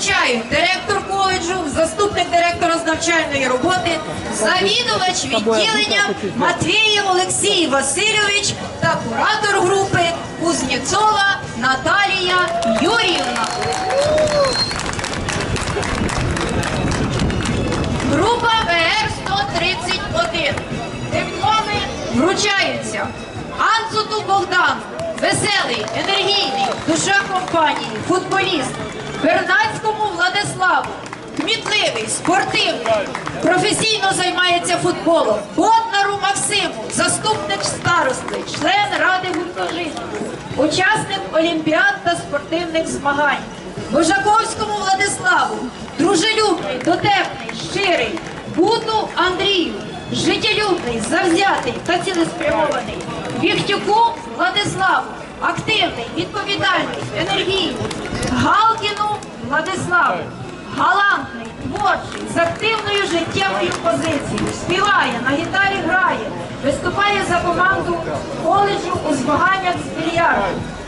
вручають директор коледжу, заступник директора з навчальної роботи, завідувач відділення Матвієв Олексій Васильович та куратор групи Кузнєцова Наталія Юріївна. Група ВР-131. Дипломи вручаються. Анцуту Богдану, веселий, енергійний, душа компанії, футболіст. Бернацькому Владиславу, кмітливий, спортивний, професійно займається футболом. Боднару Максиму, заступник старости, член ради гуртожитку, учасник олімпіад та спортивних змагань. Божаковському Владиславу, дружелюбний, дотепний, щирий, Буту Андрію, життєлюбний, завзятий та цілеспрямований, Віхтюку Владиславу, активний, відповідальний, енергійний, Галкіну Владиславу, галантний, творчий, з активною життєвою позицією, співає, на гітарі грає, виступає за команду коледжу у змаганнях з більярду.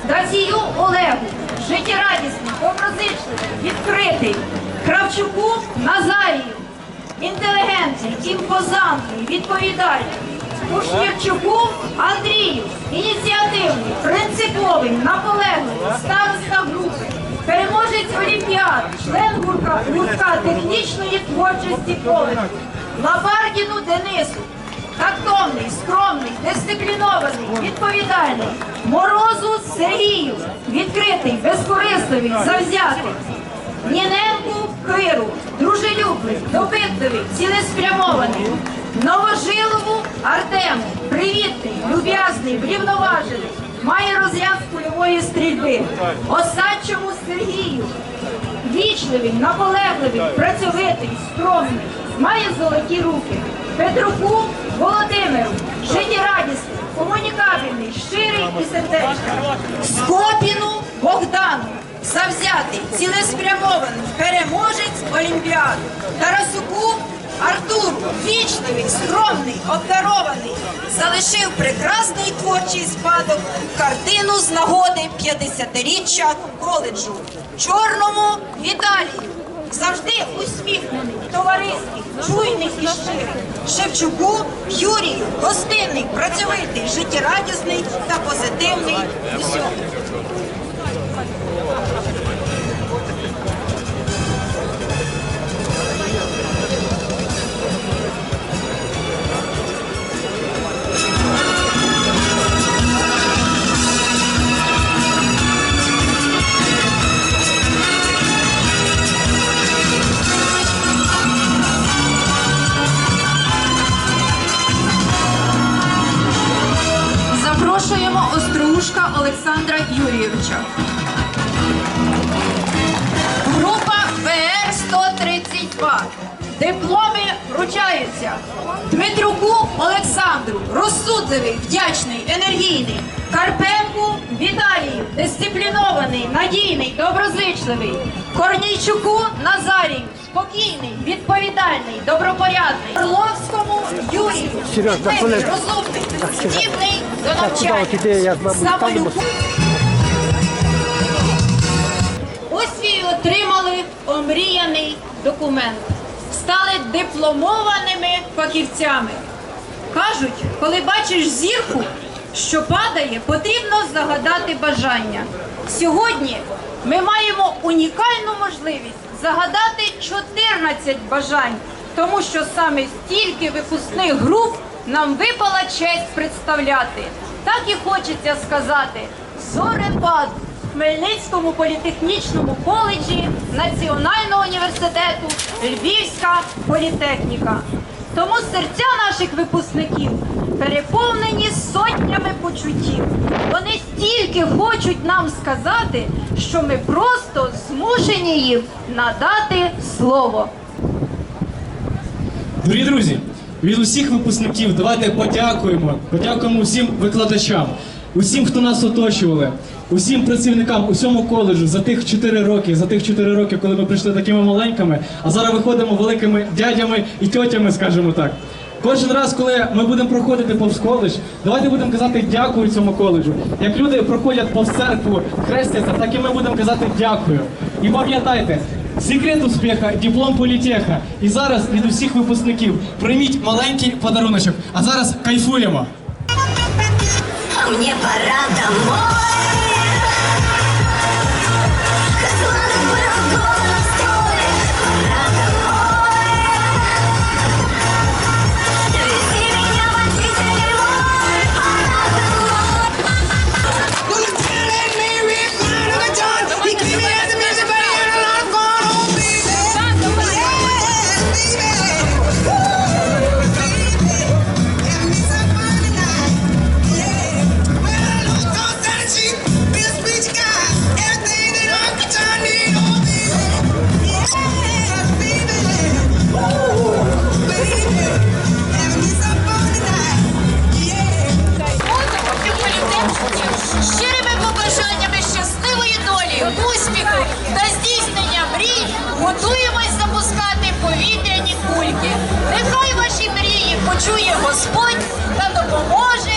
Дазію Олегу, життєрадісний, доброзичливий, відкритий, Кравчуку Назарію, інтелігентний, імпозантний, відповідальний, Кушнірчуку Андрію, ініціативний, принциповий, наполегливий, староста групи, переможець Олімпіад, член гурка, гуртка технічної творчості коледжу, Лабардіну Денису, Тактовний, скромний, дисциплінований, відповідальний, морозу Сергію, відкритий, безкорисливий, завзятий, Ніненку Киру, дружелюбний, допитливий, цілеспрямований, Новожилову Артему, привітний, люб'язний, врівноважений, має розряд з польової стрільби, Осадчому Сергію, вічливий, наполегливий, працьовитий, скромний, має золоті руки. Петруку Володимиру, життєрадісний, комунікабельний, щирий і сердечний. Скопіну Богдану, завзятий, цілеспрямований, переможець Олімпіади. Тарасуку Артуру, вічливий, скромний, обдарований, залишив прекрасний творчий спадок, картину з нагоди 50-річчя коледжу. Чорному Віталію, завжди усміхнений, товариський, чуйний і щирий. Шевчуку Юрію, гостинний, працьовитий, життєрадісний та позитивний усьому. Олександра Юрійовича. Група ВР-132. Дипломи вручаються Дмитруку Олександру, розсудливий, вдячний, енергійний. Карпенку Віталію, дисциплінований, надійний, доброзичливий. Корнійчуку Назарію, спокійний, відповідальний, добропорядний. Орловському Юрію, Серьож, да, розумний, здібний до Так, навчання. от Самолюб- Ось і отримали омріяний документ. Стали дипломованими фахівцями. Кажуть, коли бачиш зірку, що падає, потрібно загадати бажання. Сьогодні ми маємо унікальну можливість загадати 14 бажань, тому що саме стільки випускних груп нам випала честь представляти. Так і хочеться сказати: зорепад Хмельницькому політехнічному коледжі Національного університету Львівська політехніка. Тому серця наших випускників переповнені сотнями почуттів. Вони стільки хочуть нам сказати, що ми просто змушені їм надати слово. Дорогі друзі, від усіх випускників давайте подякуємо. Подякуємо усім викладачам, усім, хто нас оточували, усім працівникам, усьому коледжу за тих 4 роки, за тих 4 роки, коли ми прийшли такими маленькими, а зараз виходимо великими дядями і тьотями, скажімо так. Кожен раз, коли ми будемо проходити повз коледж, давайте будемо казати дякую цьому коледжу. Як люди проходять повз церкву, хрестяться, так і ми будемо казати дякую. І пам'ятайте, Секрет успіха, диплом політеха. І зараз від усіх випускників прийміть маленький подаруночок. А зараз кайфуємо. Мені пора домой. готуємось запускати повітряні кульки. Нехай ваші мрії почує Господь та допоможе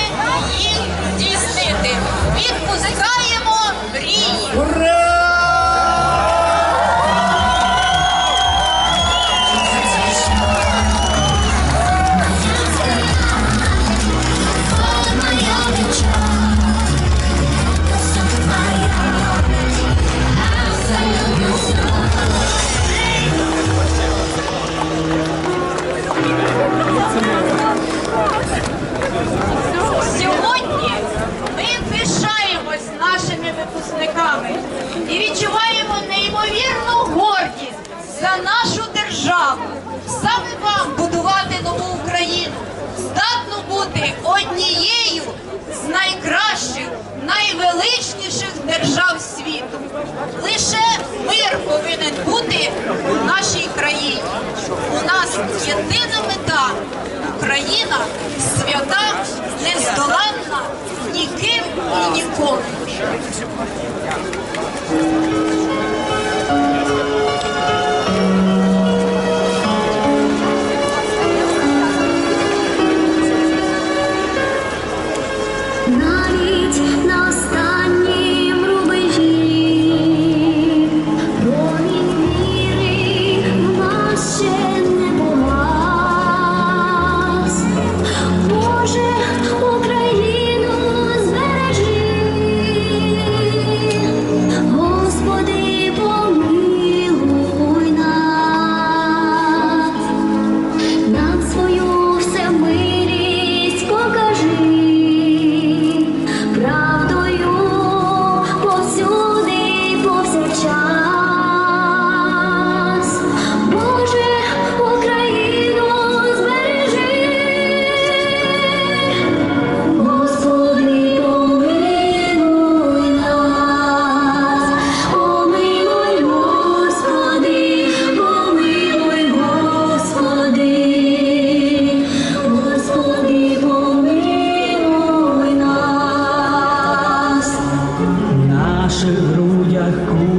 їх здійснити. Відпускаємо мрії. Ура! найвеличніших держав світу. Лише мир повинен бути у нашій країні. У нас єдина мета Україна свята, нездоланна ніким і нікому. наших грудях.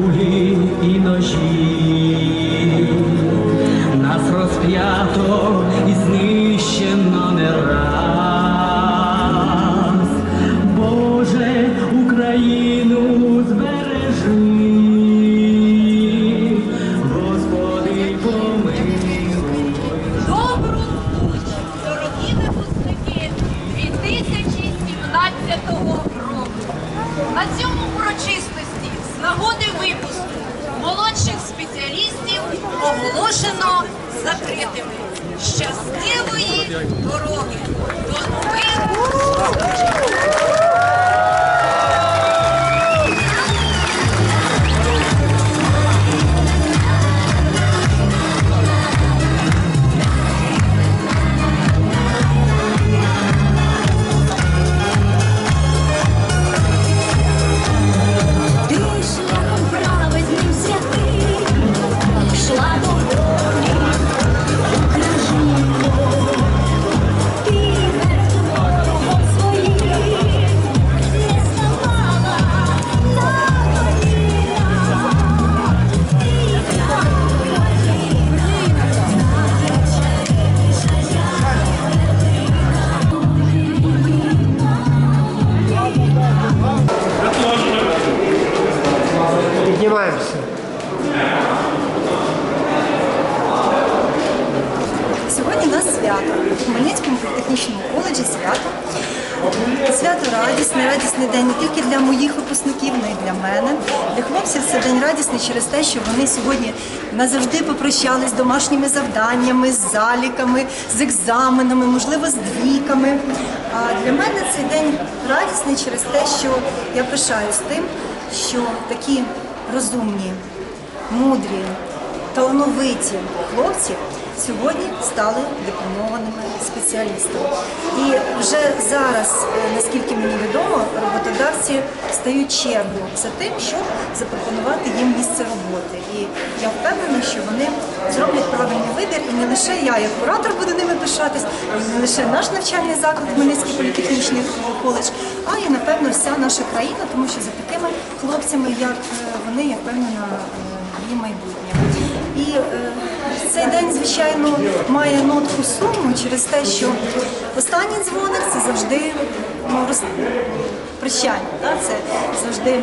Свято у Хмельницькому політехнічному коледжі свято. Свято радісне, радісний день не тільки для моїх випускників, але й для мене. Для хлопців це день радісний через те, що вони сьогодні назавжди попрощались з домашніми завданнями, з заліками, з екзаменами, можливо, з двійками. А для мене цей день радісний через те, що я пишаюсь тим, що такі розумні, мудрі, талановиті хлопці сьогодні стали дипломованими спеціалістами. І вже зараз, е, наскільки мені відомо, роботодавці стають чергу за тим, щоб запропонувати їм місце роботи. І я впевнена, що вони зроблять правильний вибір, і не лише я, як куратор, буду ними пишатись, не лише наш навчальний заклад, Хмельницький політехнічний коледж, а і напевно вся наша країна, тому що за такими хлопцями, як е, вони, я впевнена, е, її майбутнє. І е, цей день, звичайно, має нотку суму через те, що останній дзвоник це завжди ну, роз... прощання. Да? Це завжди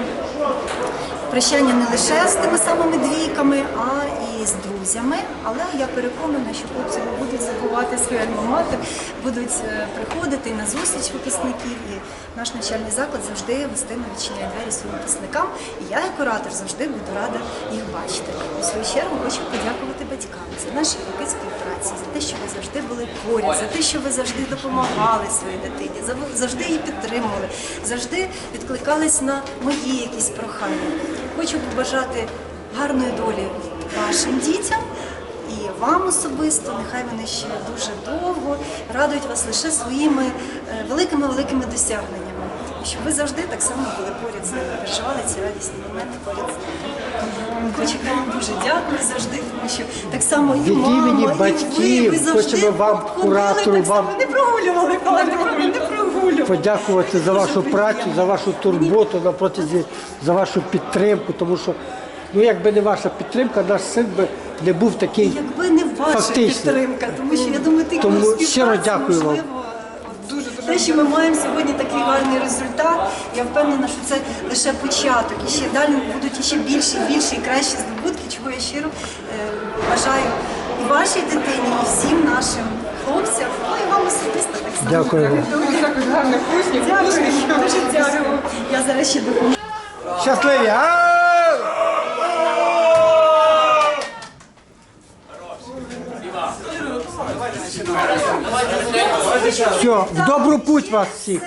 прощання не лише з тими самими двійками, а з друзями. Але я переконана, що хлопці будуть забувати свій альма-матер, будуть е, приходити на зустріч випускників. І наш навчальний заклад завжди гостинно відчиняє двері своїм випускникам. І я, як куратор, завжди буду рада їх бачити. У свою чергу хочу подякувати батькам за наші роки співпраці, за те, що ви завжди були поряд, за те, що ви завжди допомагали своїй дитині, за- завжди її підтримували, завжди відкликались на мої якісь прохання. Хочу побажати гарної долі вашим дітям. І вам особисто, нехай вони ще дуже довго радують вас лише своїми е, великими-великими досягненнями. І щоб ви завжди так само були поряд з ними, переживали ці радісні моменти поряд з ними. Хочу вам дуже дякую завжди, тому що так само і Від мама, імені і ви, батьків ви завжди хочемо вам, куратору, вам не прогулювали, Валерій, не прогулювали. подякувати за вашу працю, за вашу турботу на протязі, за вашу підтримку, тому що ну якби не ваша підтримка, наш син би не був такий. Якби не ваша Фактично. підтримка, тому що я думаю, ти Тому щиро дякую вам. Те, що ми маємо сьогодні такий гарний результат, я впевнена, що це лише початок. І ще далі будуть ще більші, більші і кращі здобутки, чого я щиро е, бажаю і вашій дитині, і всім нашим хлопцям, ну і вам особисто так само. Дякую вам. Дякую, дуже дякую. Я зараз ще допоможу. Щасливі! А! Все, в добру путь вас всіх.